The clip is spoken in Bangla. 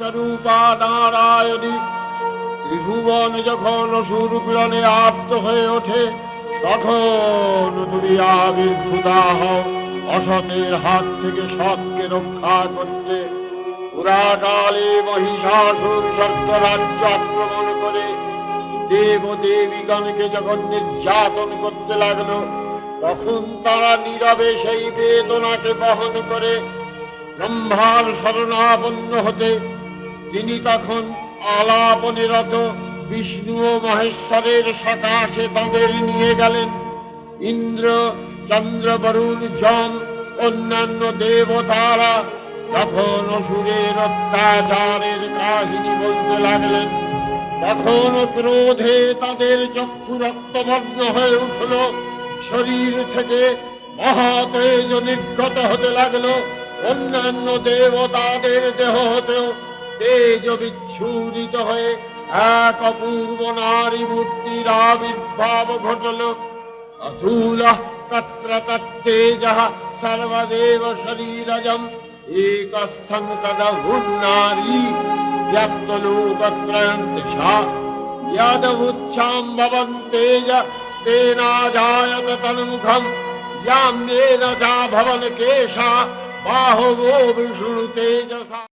বিশ্বরূপা নারায়ণী। ত্রিভুবন যখন অসুর পীড়নে আপ্ত হয়ে ওঠে, তখন তুমি আবির্ভূতা হও, অসতের হাত থেকে সৎকে রক্ষা করতে। পুরাকালে মহিষাসুর স্বর্গ রাজ্য আক্রমণ করে দেব দেবীগণকে যখন নির্যাতন করতে লাগল, তখন তারা নীরবে সেই বেদনাকে বহন করে ব্রহ্মার শরণাপন্ন হতে তিনি তখন আলাপনিরত বিষ্ণু ও মহেশ্বরের সকাশে তাঁদের নিয়ে গেলেন। ইন্দ্র, চন্দ্র, বরুণ যম অন্যান্য দেবতারা তখন অসুরের অত্যাচারের কাহিনী বলতে লাগলেন। তখন ক্রোধে তাদের চক্ষু রক্তবর্ণ হয়ে উঠল। শরীর থেকে মহাতেজ নির্গত হতে লাগল। অন্যান্য দেবতাদের দেহ হতেও তেজ বিচ্ছুরিত হয়ে এক অপূর্ব নারী মূর্তির আবির্ভাব ঘটল অধূল তত্র তত্তেজ সর্বদেব শরীরজম একস্থং তদহুন্নারী ব্যক্তলোকত্রয়ং দিশা यदवुच्छां भवन्तेज तेनाजायत तन्मुखम् याम्येन चा भवन केशा बाहुवो विष्णु तेजसा